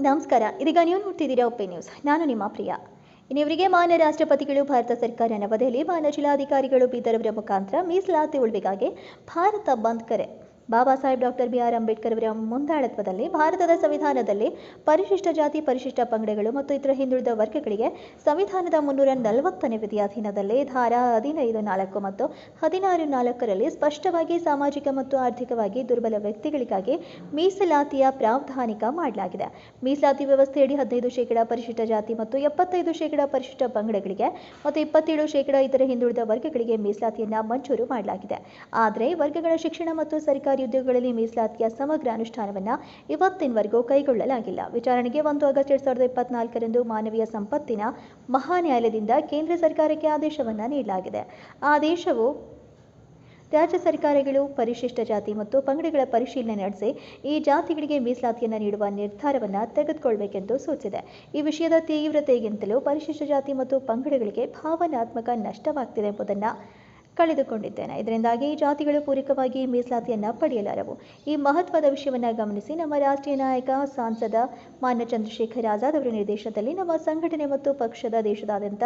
ನಮಸ್ಕಾರ. ಇದೀಗ ನೀವು ನೋಡ್ತಿದ್ದೀರಾ ಒಪ್ಪೆ ನ್ಯೂಸ್. ನಾನು ನಿಮ್ಮ ಪ್ರಿಯ. ಇನ್ನಿವರಿಗೆ ಮಾನ್ಯ ರಾಷ್ಟ್ರಪತಿಗಳು, ಭಾರತ ಸರ್ಕಾರ ನವದೆಹಲಿ, ಮಾನ್ಯ ಜಿಲ್ಲಾಧಿಕಾರಿಗಳು ಬೀದರವರ ಮುಖಾಂತರ ಮೀಸಲಾತಿ ಉಳಿವಿಗಾಗಿ ಭಾರತ ಬಂದ್ ಕರೆ. Baba Saheb doctor B R Ambedkar ಅವರ ಮುಂದಾಳತ್ವದಲ್ಲಿ ಭಾರತದ ಸಂವಿಧಾನದಲ್ಲಿ ಪರಿಶಿಷ್ಟ ಜಾತಿ, ಪರಿಶಿಷ್ಟ ಪಂಗಡಗಳು ಮತ್ತು ಇತರ ಹಿಂದುಳಿದ ವರ್ಗಗಳಿಗೆ ಸಂವಿಧಾನದ ಮುನ್ನೂರ ನಲವತ್ತನೇ ವಿಧಿಯಾಧೀನದಲ್ಲಿ ಧಾರಾ ಹದಿನೈದು ನಾಲ್ಕು ಮತ್ತು ಹದಿನಾರು ನಾಲ್ಕರಲ್ಲಿ ಸ್ಪಷ್ಟವಾಗಿ ಸಾಮಾಜಿಕ ಮತ್ತು ಆರ್ಥಿಕವಾಗಿ ದುರ್ಬಲ ವ್ಯಕ್ತಿಗಳಿಗಾಗಿ ಮೀಸಲಾತಿಯ ಪ್ರಾವಧಾನಿಕ ಮಾಡಲಾಗಿದೆ. ಮೀಸಲಾತಿ ವ್ಯವಸ್ಥೆಯಡಿ ಹದಿನೈದು ಶೇಕಡಾ ಪರಿಶಿಷ್ಟ ಜಾತಿ ಮತ್ತು ಎಪ್ಪತ್ತೈದು ಶೇಕಡಾ ಪರಿಶಿಷ್ಟ ಪಂಗಡಗಳಿಗೆ ಮತ್ತು ಇಪ್ಪತ್ತೇಳು ಶೇಕಡಾ ಇತರ ಹಿಂದುಳಿದ ವರ್ಗಗಳಿಗೆ ಮೀಸಲಾತಿಯನ್ನು ಮಂಜೂರು ಮಾಡಲಾಗಿದೆ. ಆದರೆ, ವರ್ಗಗಳ ಶಿಕ್ಷಣ ಮತ್ತು ಸರ್ಕಾರಿ ಉದ್ಯೋಗಗಳಲ್ಲಿ ಮೀಸಲಾತಿಯ ಸಮಗ್ರ ಅನುಷ್ಠಾನವನ್ನ ಇವತ್ತಿನವರೆಗೂ ಕೈಗೊಳ್ಳಲಾಗಿಲ್ಲ. ವಿಚಾರಣೆಗೆ ಒಂದು ಆಗಸ್ಟ್ ಎರಡ್ ಸಾವಿರದ ಇಪ್ಪತ್ನಾಲ್ಕರಂದು ಮಾನವೀಯ ಸಂಪತ್ತಿನ ಮಹಾನ್ಯಾಯಾಲಯದಿಂದ ಕೇಂದ್ರ ಸರ್ಕಾರಕ್ಕೆ ಆದೇಶವನ್ನ ನೀಡಲಾಗಿದೆ. ಆದೇಶವು ರಾಜ್ಯ ಸರ್ಕಾರಗಳು, ಪರಿಶಿಷ್ಟ ಜಾತಿ ಮತ್ತು ಪಂಗಡಗಳ ಪರಿಶೀಲನೆ ನಡೆಸಿ ಈ ಜಾತಿಗಳಿಗೆ ಮೀಸಲಾತಿಯನ್ನು ನೀಡುವ ನಿರ್ಧಾರವನ್ನು ತೆಗೆದುಕೊಳ್ಳಬೇಕೆಂದು ಸೂಚಿಸಿದೆ. ಈ ವಿಷಯದ ತೀವ್ರತೆಗಿಂತಲೂ ಪರಿಶಿಷ್ಟ ಜಾತಿ ಮತ್ತು ಪಂಗಡಗಳಿಗೆ ಭಾವನಾತ್ಮಕ ನಷ್ಟವಾಗ್ತಿದೆ ಎಂಬುದನ್ನು ಕಳೆದುಕೊಂಡಿದ್ದೇನೆ. ಇದರಿಂದಾಗಿ ಈ ಜಾತಿಗಳು ಪೂರಕವಾಗಿ ಮೀಸಲಾತಿಯನ್ನು ಪಡೆಯಲಾರವು. ಈ ಮಹತ್ವದ ವಿಷಯವನ್ನು ಗಮನಿಸಿ ನಮ್ಮ ರಾಷ್ಟ್ರೀಯ ನಾಯಕ, ಸಾಂಸದ ಮಾನ್ಯ ಚಂದ್ರಶೇಖರ್ ಆಜಾದ್ ಅವರ ನಿರ್ದೇಶನದಲ್ಲಿ ನಮ್ಮ ಸಂಘಟನೆ ಮತ್ತು ಪಕ್ಷದ ದೇಶದಾದ್ಯಂತ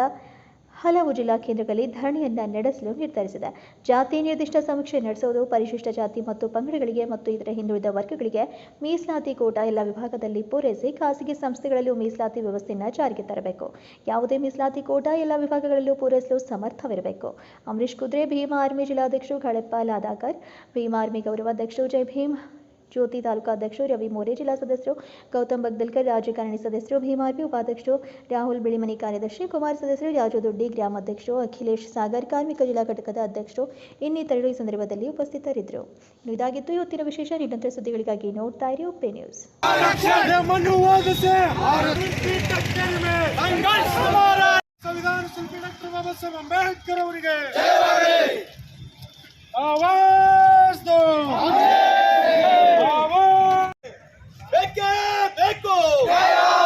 ಹಲವು ಜಿಲ್ಲಾ ಕೇಂದ್ರಗಳಲ್ಲಿ ಧರಣಿಯನ್ನು ನಡೆಸಲು ನಿರ್ಧರಿಸಿದೆ. ಜಾತಿ ನಿರ್ದಿಷ್ಟ ಸಮೀಕ್ಷೆ ನಡೆಸುವುದು ಪರಿಶಿಷ್ಟ ಜಾತಿ ಮತ್ತು ಪಂಗಡಗಳಿಗೆ ಮತ್ತು ಇತರ ಹಿಂದುಳಿದ ವರ್ಗಗಳಿಗೆ ಮೀಸಲಾತಿ ಕೋಟಾ ಎಲ್ಲ ವಿಭಾಗದಲ್ಲಿ ಪೂರೈಸಿ ಖಾಸಗಿ ಸಂಸ್ಥೆಗಳಲ್ಲೂ ಮೀಸಲಾತಿ ವ್ಯವಸ್ಥೆಯನ್ನು ಜಾರಿಗೆ ತರಬೇಕು. ಯಾವುದೇ ಮೀಸಲಾತಿ ಕೋಟಾ ಎಲ್ಲ ವಿಭಾಗಗಳಲ್ಲೂ ಪೂರೈಸಲು ಸಮರ್ಥವಿರಬೇಕು. ಅಮರೀಶ್ ಕುದ್ರೆ, ಭೀಮಾ ಆರ್ಮಿ ಜಿಲ್ಲಾಧ್ಯಕ್ಷರು ಘಳಪ್ಪ ಲಾದಾಕರ್ ಭೀಮಾ ಆರ್ಮಿ ಗೌರವಾಧ್ಯಕ್ಷರು ಜೈ ಭೀಮ್ ಜ್ಯೋತಿ ತಾಲೂಕಾಧ್ಯಕ್ಷರು ರವಿ ಮೋರೆ ಜಿಲ್ಲಾ ಸದಸ್ಯರು, ಗೌತಮ್ ಬಗ್ದಲ್ಕರ್ ರಾಜ್ಯ ಕಾರಣಿ ಸದಸ್ಯರು, ಭೀಮಾರ್ಪಿ ಉಪಾಧ್ಯಕ್ಷರು, ರಾಹುಲ್ ಬಿಳಿಮನಿ ಕಾರ್ಯದರ್ಶಿ, ಕುಮಾರ್ ಸದಸ್ಯರು, ರಾಜು ದೊಡ್ಡಿ ಗ್ರಾಮಾಧ್ಯಕ್ಷರು ಅಖಿಲೇಶ್ ಸಾಗರ್ ಕಾರ್ಮಿಕ ಜಿಲ್ಲಾ ಘಟಕದ ಅಧ್ಯಕ್ಷರು ಇನ್ನಿತರರು ಈ ಸಂದರ್ಭದಲ್ಲಿ ಉಪಸ್ಥಿತರಿದ್ದರು. ಇದಾಗಿತ್ತು ಇವತ್ತಿನ ವಿಶೇಷ. ನಿರಂತರ ಸುದ್ದಿಗಳಿಗಾಗಿ ನೋಡ್ತಾ ಇರಿ ಉಪ್ಪೆ ನ್ಯೂಸ್. ಸಂವಿಧಾನ ಶಿಲ್ಪಿ ಡಾಕ್ಟರ್ ಬಾಬಾ ಅಂಬೇಡ್ಕರ್ ಅವರಿಗೆ. ಆವಾಸ್ ಆವಾಜ್ ಬೇಕು ಬೇಕೇ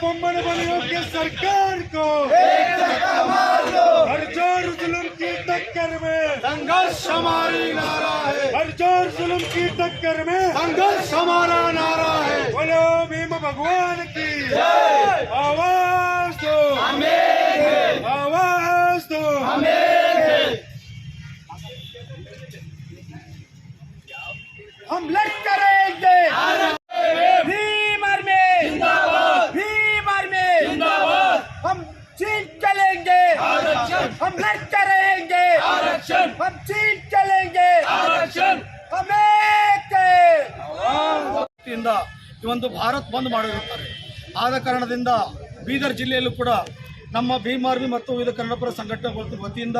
ये बम्बन बनियों की सरकार को। हर ज़ोर जुल्म की टक्कर में। संघर्ष हमारी नारा है। हर ज़ोर जुलम की टक्कर में। संघर्ष हमारा नारा है। बोलो भीम भगवान की। आवाज़ दो। आवाज़ दो। हम लड़ करेंगे हम चीन चलेंगे हम एक ವತಿಯಿಂದ ಈ ಒಂದು ಭಾರತ್ ಬಂದ್ ಮಾಡಿರುತ್ತಾರೆ ಆದ ಕಾರಣದಿಂದ ಬೀದರ್ ಜಿಲ್ಲೆಯಲ್ಲೂ ಕೂಡ ನಮ್ಮ ಭೀಮಾರ್ಮಿ ಮತ್ತು ವಿವಿಧ ಕನ್ನಡಪರ ಸಂಘಟನೆ ವತಿಯಿಂದ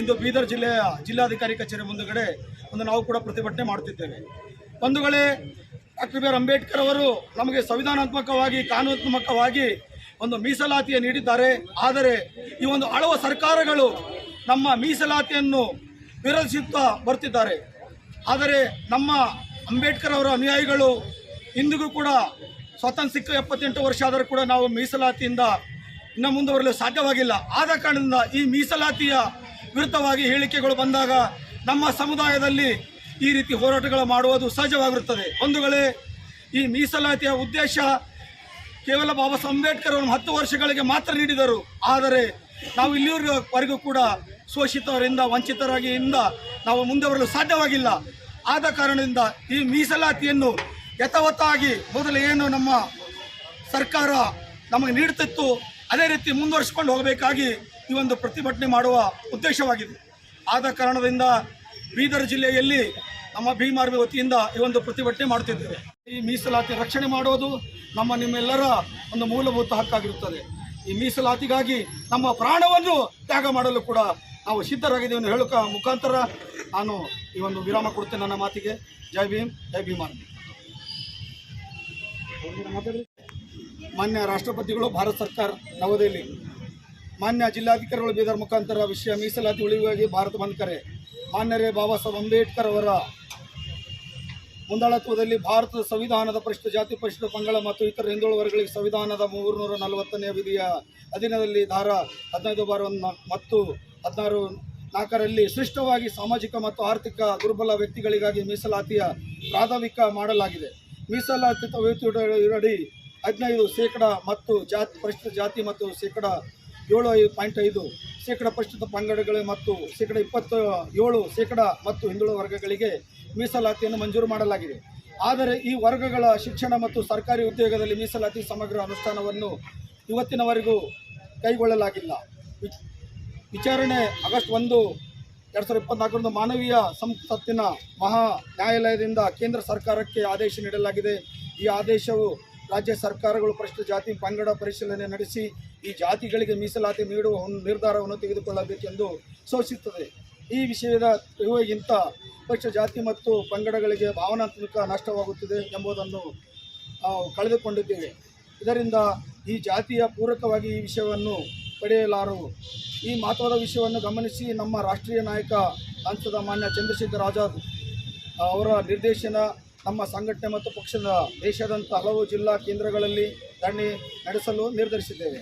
ಇಂದು ಬೀದರ್ ಜಿಲ್ಲೆಯ ಜಿಲ್ಲಾಧಿಕಾರಿ ಕಚೇರಿ ಮುಂದುಗಡೆ ಒಂದು ನಾವು ಕೂಡ ಪ್ರತಿಭಟನೆ ಮಾಡುತ್ತಿದ್ದೇವೆ ಬಂಧುಗಳೇ ಡಾಕ್ಟರ್ ಬಿ ಆರ್ ಅಂಬೇಡ್ಕರ್ ಅವರು ನಮಗೆ ಸಂವಿಧಾನಾತ್ಮಕವಾಗಿ ಕಾನೂನಾತ್ಮಕವಾಗಿ ಒಂದು ಮೀಸಲಾತಿಯ ನೀಡಿದ್ದಾರೆ ಆದರೆ ಈ ಒಂದು ಆಳುವ ಸರ್ಕಾರಗಳು ನಮ್ಮ ಮೀಸಲಾತಿಯನ್ನು ವಿರೋಧಿಸುತ್ತಾ ಬರ್ತಿದ್ದಾರೆ. ಆದರೆ ನಮ್ಮ ಅಂಬೇಡ್ಕರ್ ಅವರ ಅನುಯಾಯಿಗಳು ಇಂದಿಗೂ ಕೂಡ ಸ್ವಾತಂತ್ರ್ಯ ಸಿಕ್ಕ ಎಪ್ಪತ್ತೆಂಟು ವರ್ಷ ಆದರೂ ಕೂಡ ನಾವು ಮೀಸಲಾತಿಯಿಂದ ಇನ್ನು ಮುಂದುವರಲು ಸಾಧ್ಯವಾಗಿಲ್ಲ. ಆದ ಕಾರಣದಿಂದ ಈ ಮೀಸಲಾತಿಯ ವಿರುದ್ಧವಾಗಿ ಹೇಳಿಕೆಗಳು ಬಂದಾಗ ನಮ್ಮ ಸಮುದಾಯದಲ್ಲಿ ಈ ರೀತಿ ಹೋರಾಟಗಳು ಮಾಡುವುದು ಸಹಜವಾಗಿರುತ್ತದೆ. ಬಂಧುಗಳೇ ಈ ಮೀಸಲಾತಿಯ ಉದ್ದೇಶ ಕೇವಲ ಬಾಬಾ ಸಾಹೇಬ್ ಅಂಬೇಡ್ಕರ್ ಅವರು ಹತ್ತು ವರ್ಷಗಳಿಗೆ ಮಾತ್ರ ನೀಡಿದರು. ಆದರೆ ನಾವು ಇಲ್ಲಿವರೆಗೂ ಕೂಡ ಶೋಷಿತವರಿಂದ ವಂಚಿತರಾಗಿಯಿಂದ ನಾವು ಮುಂದೆ ಬರಲು ಸಾಧ್ಯವಾಗಿಲ್ಲ. ಆದ ಕಾರಣದಿಂದ ಈ ಮೀಸಲಾತಿಯನ್ನು ಯಥಾವತ್ತಾಗಿ ಮೊದಲು ಏನು ನಮ್ಮ ಸರ್ಕಾರ ನಮಗೆ ನೀಡುತ್ತಿತ್ತು, ಅದೇ ರೀತಿ ಮುಂದುವರಿಸಿಕೊಂಡು ಹೋಗಬೇಕಾಗಿ ಈ ಒಂದು ಪ್ರತಿಭಟನೆ ಮಾಡುವ ಉದ್ದೇಶವಾಗಿದೆ. ಆದ ಕಾರಣದಿಂದ ಬೀದರ್ ಜಿಲ್ಲೆಯಲ್ಲಿ ನಮ್ಮ ಭೀಮಾರ್ಮಿ ವತಿಯಿಂದ ಈ ಒಂದು ಪ್ರತಿಭಟನೆ ಮಾಡುತ್ತಿದ್ದೇವೆ. ಈ ಮೀಸಲಾತಿ ರಕ್ಷಣೆ ಮಾಡುವುದು ನಮ್ಮ ನಿಮ್ಮೆಲ್ಲರ ಒಂದು ಮೂಲಭೂತ ಹಕ್ಕಾಗಿರುತ್ತದೆ. ಈ ಮೀಸಲಾತಿಗಾಗಿ ನಮ್ಮ ಪ್ರಾಣವನ್ನು ತ್ಯಾಗ ಮಾಡಲು ಕೂಡ ನಾವು ಸಿದ್ಧರಾಗಿದ್ದೇವೆ ಹೇಳುವ ಮುಖಾಂತರ ನಾನು ಈ ಒಂದು ವಿರಾಮ ಕೊಡ್ತೇನೆ ನನ್ನ ಮಾತಿಗೆ. ಜೈ ಭೀಮ್, ಜೈ ಭೀಮಾನ್. ಮಾನ್ಯ ರಾಷ್ಟ್ರಪತಿಗಳು, ಭಾರತ ಸರ್ಕಾರ, ನವದೆಹಲಿ. ಮಾನ್ಯ ಜಿಲ್ಲಾಧಿಕಾರಿಗಳು, ಬೀದರ್ ಮುಖಾಂತರ ವಿಷಯ ಮೀಸಲಾತಿ ಉಳಿವಿಗಾಗಿ ಭಾರತ ಬಂದ್ ಕರೆ. ಮಾನ್ಯರೇ, ಬಾಬಾ ಸಾಹೇಬ್ ಅಂಬೇಡ್ಕರ್ ಅವರ ಮುಂದಾಳತ್ವದಲ್ಲಿ ಭಾರತದ ಸಂವಿಧಾನದ ಪರಿಶಿಷ್ಟ ಜಾತಿ ಪರಿಶಿಷ್ಟ ಪಂಗಡ ಮತ್ತು ಇತರ ಹಿಂದುಳಿದ ವರ್ಗಗಳಿಗೆ ಸಂವಿಧಾನದ ಮೂರುನೂರ ನಲವತ್ತನೇ ವಿಧಿಯ ಅಧೀನದಲ್ಲಿ ಧಾರ ಹದಿನೈದು ಬಾರ ಮತ್ತು ಹದಿನಾರು ನಾಲ್ಕರಲ್ಲಿ ಸೃಷ್ಟವಾಗಿ ಸಾಮಾಜಿಕ ಮತ್ತು ಆರ್ಥಿಕ ದುರ್ಬಲ ವ್ಯಕ್ತಿಗಳಿಗಾಗಿ ಮೀಸಲಾತಿಯ ಪ್ರಾಥಮಿಕ ಮಾಡಲಾಗಿದೆ. ಮೀಸಲಾತಿ ಅಡಿ ಹದಿನೈದು ಶೇಕಡ ಮತ್ತು ಜಾತಿ ಪರಿಶಿಷ್ಟ ಜಾತಿ ಮತ್ತು ಶೇಕಡ ಏಳು ಐದು ಪಾಯಿಂಟ್ ಐದು ಶೇಕಡ ಪರಿಶಿಷ್ಟ ಪಂಗಡಗಳು ಮತ್ತು ಶೇಕಡ ಇಪ್ಪತ್ತು ಏಳು ಶೇಕಡ ಮತ್ತು ಹಿಂದುಳಿದ ವರ್ಗಗಳಿಗೆ ಮೀಸಲಾತಿಯನ್ನು ಮಂಜೂರು ಮಾಡಲಾಗಿದೆ. ಆದರೆ ಈ ವರ್ಗಗಳ ಶಿಕ್ಷಣ ಮತ್ತು ಸರ್ಕಾರಿ ಉದ್ಯೋಗದಲ್ಲಿ ಮೀಸಲಾತಿ ಸಮಗ್ರ ಅನುಷ್ಠಾನವನ್ನು ಇವತ್ತಿನವರೆಗೂ ಕೈಗೊಳ್ಳಲಾಗಿಲ್ಲ. ವಿಚ್- ವಿಚಾರಣೆ ಆಗಸ್ಟ್ ಒಂದು, ಎರಡು ಸಾವಿರದ ಇಪ್ಪತ್ನಾಲ್ಕರಂದು ಮಾನವೀಯ ಸಂಸತ್ತಿನ ಮಹಾ ನ್ಯಾಯಾಲಯದಿಂದ ಕೇಂದ್ರ ಸರ್ಕಾರಕ್ಕೆ ಆದೇಶ ನೀಡಲಾಗಿದೆ. ಈ ಆದೇಶವು ರಾಜ್ಯ ಸರ್ಕಾರಗಳು ಪರಿಶಿಷ್ಟ ಜಾತಿ ಪಂಗಡ ಪರಿಶೀಲನೆ ನಡೆಸಿ ಈ ಜಾತಿಗಳಿಗೆ ಮೀಸಲಾತಿ ನೀಡುವ ನಿರ್ಧಾರವನ್ನು ತೆಗೆದುಕೊಳ್ಳಬೇಕೆಂದು ಸೂಚಿಸುತ್ತದೆ. ಈ ವಿಷಯದ ಇವಾಗಿಂತ ಪಕ್ಷ, ಜಾತಿ ಮತ್ತು ಪಂಗಡಗಳಿಗೆ ಭಾವನಾತ್ಮಕ ನಷ್ಟವಾಗುತ್ತಿದೆ ಎಂಬುದನ್ನು ನಾವು ಕಳೆದುಕೊಂಡಿದ್ದೇವೆ. ಇದರಿಂದ ಈ ಜಾತಿಯ ಪೂರಕವಾಗಿ ಈ ವಿಷಯವನ್ನು ಪಡೆಯಲಾರವು ಈ ಮಹತ್ವದ ವಿಷಯವನ್ನು ಗಮನಿಸಿ ನಮ್ಮ ರಾಷ್ಟ್ರೀಯ ನಾಯಕ ಸಂಸದ ಮಾನ್ಯ ಚಂದ್ರಶೇಖರ್ ಆಜಾದ್ ಅವರ ನಿರ್ದೇಶನ ನಮ್ಮ ಸಂಘಟನೆ ಮತ್ತು ಪಕ್ಷದ ದೇಶಾದ್ಯಂತ ಹಲವು ಜಿಲ್ಲಾ ಕೇಂದ್ರಗಳಲ್ಲಿ ಧರಣಿ ನಡೆಸಲು ನಿರ್ಧರಿಸಿದ್ದೇವೆ.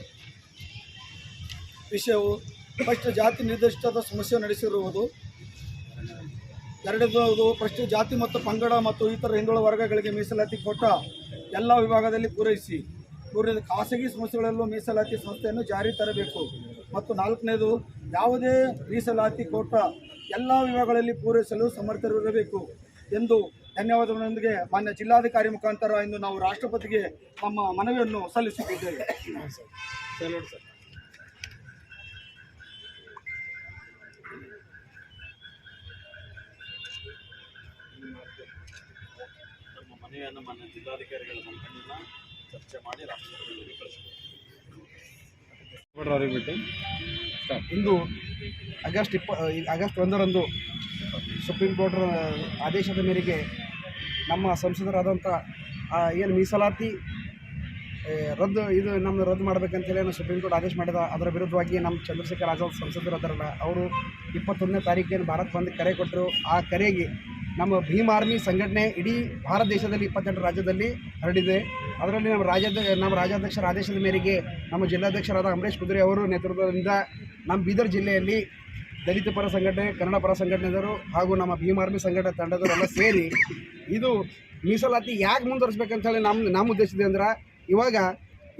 ವಿಷಯವು ಫಸ್ಟ್ ಜಾತಿ ನಿರ್ದಿಷ್ಟದ ಸಮಸ್ಯೆ ನಡೆಸಿರುವುದು ಎರಡನೇದು ಫಸ್ಟ್ ಜಾತಿ ಮತ್ತು ಪಂಗಡ ಮತ್ತು ಇತರ ಹಿಂದುಳಿದ ವರ್ಗಗಳಿಗೆ ಮೀಸಲಾತಿ ಕೊಟ್ಟ ಎಲ್ಲ ವಿಭಾಗದಲ್ಲಿ ಪೂರೈಸಿ ಮೂರನೇದು ಖಾಸಗಿ ಸಮಸ್ಯೆಗಳಲ್ಲೂ ಮೀಸಲಾತಿ ಸಂಸ್ಥೆಯನ್ನು ಜಾರಿ ತರಬೇಕು ಮತ್ತು ನಾಲ್ಕನೇದು ಯಾವುದೇ ಮೀಸಲಾತಿ ಕೋಟ ಎಲ್ಲ ವಿಭಾಗಗಳಲ್ಲಿ ಪೂರೈಸಲು ಸಮರ್ಥರಿರಬೇಕು ಎಂದು ಧನ್ಯವಾದಗಳೊಂದಿಗೆ ಮಾನ್ಯ ಜಿಲ್ಲಾಧಿಕಾರಿ ಮುಖಾಂತರ ಇಂದು ನಾವು ರಾಷ್ಟ್ರಪತಿಗೆ ನಮ್ಮ ಮನವಿಯನ್ನು ಸಲ್ಲಿಸುತ್ತಿದ್ದೇವೆ ನಮ್ಮ ಮನೆಯನ್ನು ಮಾನ್ಯ ಜಿಲ್ಲಾಧಿಕಾರಿಗಳ ಮುಖಂಡನ ಚರ್ಚೆ ಮಾಡಿ ರಾಷ್ಟ್ರಪತಿಗಳಿಗೆ ಇಂದು ಆಗಸ್ಟ್ ಇಪ್ಪ ಆಗಸ್ಟ್ ಒಂದರಂದು ಸುಪ್ರೀಂ ಕೋರ್ಟ್ರ ಆದೇಶದ ಮೇರೆಗೆ ನಮ್ಮ ಸಂಸದರಾದಂಥ ಏನು ಮೀಸಲಾತಿ ರದ್ದು, ಇದು ನಮ್ಮ ರದ್ದು ಮಾಡಬೇಕಂತೇಳಿ ಏನು ಸುಪ್ರೀಂ ಕೋರ್ಟ್ ಆದೇಶ ಮಾಡಿದ, ಅದರ ವಿರುದ್ಧವಾಗಿ ನಮ್ಮ ಚಂದ್ರಶೇಖರ್ ಆಜಾದ್ ಸಂಸದರು ಅದರಲ್ಲ ಅವರು ಇಪ್ಪತ್ತೊಂದನೇ ತಾರೀಕೇನು ಭಾರತ್ ಬಂದ್ ಕರೆ ಕೊಟ್ಟರು. ಆ ಕರೆಗೆ ನಮ್ಮ ಭೀಮ್ ಆರ್ಮಿ ಸಂಘಟನೆ ಇಡೀ ಭಾರತ ದೇಶದಲ್ಲಿ ಇಪ್ಪತ್ತೆಂಟು ರಾಜ್ಯದಲ್ಲಿ ಹರಡಿದೆ. ಅದರಲ್ಲಿ ನಮ್ಮ ರಾಜ್ಯದ ನಮ್ಮ ರಾಜ್ಯಾಧ್ಯಕ್ಷರ ಆದೇಶದ ಮೇರೆಗೆ ನಮ್ಮ ಜಿಲ್ಲಾಧ್ಯಕ್ಷರಾದ ಅಮರೇಶ್ ಕುದುರೆ ಅವರು ನೇತೃತ್ವದಿಂದ ನಮ್ಮ ಬೀದರ್ ಜಿಲ್ಲೆಯಲ್ಲಿ ದಲಿತ ಪರ ಸಂಘಟನೆ, ಕನ್ನಡ ಪರ ಸಂಘಟನೆದವರು ಹಾಗೂ ನಮ್ಮ ಭೀಮ್ ಆರ್ಮಿ ಸಂಘಟನೆ ತಂಡದವರೆಲ್ಲ ಸೇರಿ ಇದು ಮೀಸಲಾತಿ ಯಾಕೆ ಮುಂದುವರಿಸ್ಬೇಕಂತ ಹೇಳಿ ನಮ್ಮ ನಮ್ಮ ಉದ್ದೇಶ ಇದೆ ಅಂದ್ರೆ ಇವಾಗ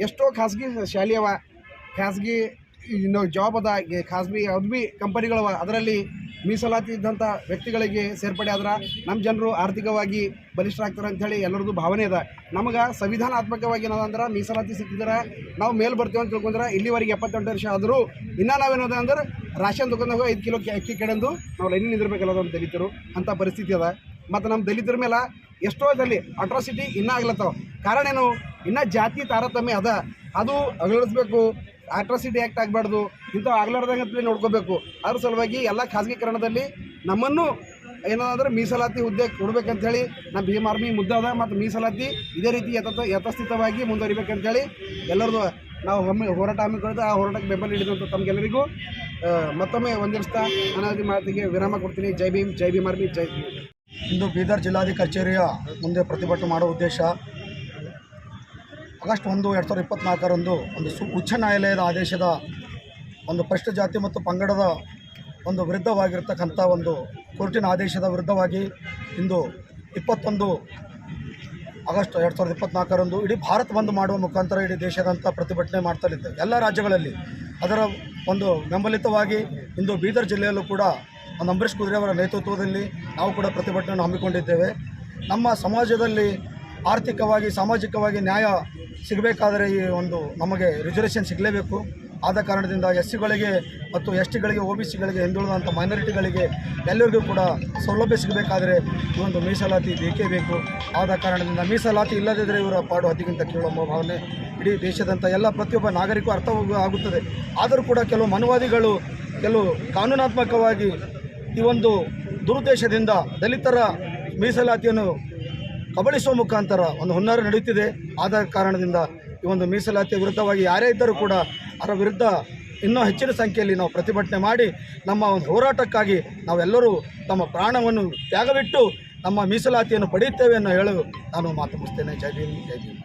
ಎಷ್ಟೋ ಖಾಸಗಿ ಶಾಲೆಯವ, ಖಾಸಗಿ ಇನ್ನು ಜಾಬ್ ಅದ ಖಾಸಗಿ ಅದು ಭೀ ಅದರಲ್ಲಿ ಮೀಸಲಾತಿ ಇದ್ದಂಥ ವ್ಯಕ್ತಿಗಳಿಗೆ ಸೇರ್ಪಡೆ ಆದ್ರೆ ನಮ್ಮ ಜನರು ಆರ್ಥಿಕವಾಗಿ ಬಲಿಷ್ಠರಾಗ್ತಾರೆ ಅಂಥೇಳಿ ಎಲ್ಲರದ್ದು ಭಾವನೆ ಅದ. ನಮಗೆ ಸಂವಿಧಾನಾತ್ಮಕವಾಗಿ ಏನದಂದ್ರೆ ಮೀಸಲಾತಿ ಸಿಕ್ಕಿದ್ರೆ ನಾವು ಮೇಲೆ ಬರ್ತೀವಿ ಅಂತ ತಿಳ್ಕೊಂಡ್ರೆ ಇಲ್ಲಿವರೆಗೆ ಎಪ್ಪತ್ತೆಂಟು ವರ್ಷ ಆದರೂ ಇನ್ನೂ ನಾವೇನದ ಅಂದ್ರೆ ರಾಷನ್ ದುಕಾನ್ದಾಗ ಐದು ಕಿಲೋ ಅಕ್ಕಿ ಕೆಡಂದು ನಾವು ಲೈನಿಗೆ ನಿಂದಿರ್ಬೇಕಲ್ಲ ನಮ್ಮ ದಲಿತರು. ಅಂಥ ಪರಿಸ್ಥಿತಿ ಅದ. ಮತ್ತು ನಮ್ಮ ದಲಿತರ ಮೇಲೆ ಎಷ್ಟೋ ದಲ್ಲಿ ಅಟ್ರಾಸಿಟಿ ಇನ್ನೂ ಆಗ್ಲತ್ತಾವ. ಕಾರಣ ಏನು? ಇನ್ನೂ ಜಾತಿ ತಾರತಮ್ಯ ಅದ. ಅದು ಅಗಲಿಸ್ಬೇಕು ಅಟ್ರಾಸಿಟಿ ಆ್ಯಕ್ಟ್ ಆಗಬಾರ್ದು. ಇಂಥವು ಆಗ್ಲಾರ್ದಂಗಂತಲೇ ನೋಡ್ಕೋಬೇಕು. ಅದ್ರ ಸಲುವಾಗಿ ಎಲ್ಲ ಖಾಸಗೀಕರಣದಲ್ಲಿ ನಮ್ಮನ್ನು ಏನಾದರೂ ಮೀಸಲಾತಿ ಹುದ್ದೆ ಕೊಡ್ಬೇಕಂತೇಳಿ ನಮ್ಮ ಭೀಮ್ ಆರ್ಮಿ ಮುದ್ದಾದ ಮತ್ತು ಮೀಸಲಾತಿ ಇದೇ ರೀತಿ ಯಥ ಯಥಸ್ಥಿತವಾಗಿ ಮುಂದುವರಿಬೇಕಂತೇಳಿ ಎಲ್ಲರದು ನಾವು ಒಮ್ಮೆ ಹೋರಾಟ ಹಮ್ಮಿಕೊಳ್ಳೋದು ಆ ಹೋರಾಟಕ್ಕೆ ಬೆಂಬಲ ನೀಡಿದಂಥ ತಮಗೆಲ್ಲರಿಗೂ ಮತ್ತೊಮ್ಮೆ ಒಂದಿರ್ಸ್ತಾ ಅನಾದಿ ಮಾತಿಗೆ ವಿರಾಮ ಕೊಡ್ತೀನಿ. ಜೈ ಭೀಮ್ ಜೈ ಭೀಮ್ ಆರ್ಮಿ, ಜೈ ಇಂದು ಬೀದರ್ ಜಿಲ್ಲಾಧಿಕಾರಿ ಕಚೇರಿಯ ಮುಂದೆ ಪ್ರತಿಭಟನೆ ಮಾಡೋ ಉದ್ದೇಶ ಆಗಸ್ಟ್ ಒಂದು, ಎರಡು ಸಾವಿರದ ಇಪ್ಪತ್ತ್ನಾಲ್ಕರಂದು ಒಂದು ಸು ಉಚ್ಚ ನ್ಯಾಯಾಲಯದ ಆದೇಶದ ಒಂದು ಪಶ್ಚ ಜಾತಿ ಮತ್ತು ಪಂಗಡದ ಒಂದು ವಿರುದ್ಧವಾಗಿರ್ತಕ್ಕಂಥ ಒಂದು ಕೋರ್ಟಿನ ಆದೇಶದ ವಿರುದ್ಧವಾಗಿ ಇಂದು ಇಪ್ಪತ್ತೊಂದು ಆಗಸ್ಟ್ ಎರಡು ಸಾವಿರದ ಇಪ್ಪತ್ತ್ನಾಲ್ಕರಂದು ಇಡೀ ಭಾರತ ಬಂದ್ ಮಾಡುವ ಮುಖಾಂತರ ಇಡೀ ದೇಶದಂಥ ಪ್ರತಿಭಟನೆ ಮಾಡ್ತಲಿದ್ದೆ ಎಲ್ಲ ರಾಜ್ಯಗಳಲ್ಲಿ ಅದರ ಒಂದು ಬೆಂಬಲಿತವಾಗಿ ಇಂದು ಬೀದರ್ ಜಿಲ್ಲೆಯಲ್ಲೂ ಕೂಡ ಒಂದು ಅಂಬರೀಷ್ ಕುದುರೆ ಅವರ ನೇತೃತ್ವದಲ್ಲಿ ನಾವು ಕೂಡ ಪ್ರತಿಭಟನೆಯನ್ನು ಹಮ್ಮಿಕೊಂಡಿದ್ದೇವೆ. ನಮ್ಮ ಸಮಾಜದಲ್ಲಿ ಆರ್ಥಿಕವಾಗಿ, ಸಾಮಾಜಿಕವಾಗಿ ನ್ಯಾಯ ಸಿಗಬೇಕಾದರೆ ಈ ಒಂದು ನಮಗೆ ರಿಸರ್ವೇಷನ್ ಸಿಗಲೇಬೇಕು. ಆದ ಕಾರಣದಿಂದ ಎಸ್ ಸಿಗಳಿಗೆ ಮತ್ತು ಎಸ್ ಟಿಗಳಿಗೆ ಒ ಬಿ ಸಿಗಳಿಗೆ ಹಿಂದುಳಿದಂಥ ಮೈನಾರಿಟಿಗಳಿಗೆ ಎಲ್ಲರಿಗೂ ಕೂಡ ಸೌಲಭ್ಯ ಸಿಗಬೇಕಾದರೆ ಈ ಒಂದು ಮೀಸಲಾತಿ ಬೇಕೇ ಬೇಕು. ಆದ ಕಾರಣದಿಂದ ಮೀಸಲಾತಿ ಇಲ್ಲದಿದ್ದರೆ ಇವರ ಪಾಡು ಅದಕ್ಕಿಂತ ಕೇಳುವ ಭಾವನೆ ಇಡೀ ದೇಶದಂಥ ಎಲ್ಲ ಪ್ರತಿಯೊಬ್ಬ ನಾಗರಿಕರು ಅರ್ಥ ಆಗುತ್ತದೆ. ಆದರೂ ಕೂಡ ಕೆಲವು ಮನುವಾದಿಗಳು ಕೆಲವು ಕಾನೂನಾತ್ಮಕವಾಗಿ ಈ ಒಂದು ದುರುದ್ದೇಶದಿಂದ ದಲಿತರ ಮೀಸಲಾತಿಯನ್ನು ಕಬಳಿಸುವ ಮುಖಾಂತರ ಒಂದು ಹುನ್ನಾರ ನಡೆಯುತ್ತಿದೆ. ಆದ ಕಾರಣದಿಂದ ಈ ಒಂದು ಮೀಸಲಾತಿಯ ವಿರುದ್ಧವಾಗಿ ಯಾರೇ ಇದ್ದರೂ ಕೂಡ ಅದರ ವಿರುದ್ಧ ಇನ್ನೂ ಹೆಚ್ಚಿನ ಸಂಖ್ಯೆಯಲ್ಲಿ ನಾವು ಪ್ರತಿಭಟನೆ ಮಾಡಿ ನಮ್ಮ ಒಂದು ಹೋರಾಟಕ್ಕಾಗಿ ನಾವೆಲ್ಲರೂ ತಮ್ಮ ಪ್ರಾಣವನ್ನು ತ್ಯಾಗವಿಟ್ಟು ನಮ್ಮ ಮೀಸಲಾತಿಯನ್ನು ಪಡೆಯುತ್ತೇವೆ ಅನ್ನೋ ಹೇಳಲು ನಾನು ಮಾತು ಮುಗಿಸ್ತೇನೆ. ಜೈ ಭೀಮ್ ಜೈ ಭೀಮ್.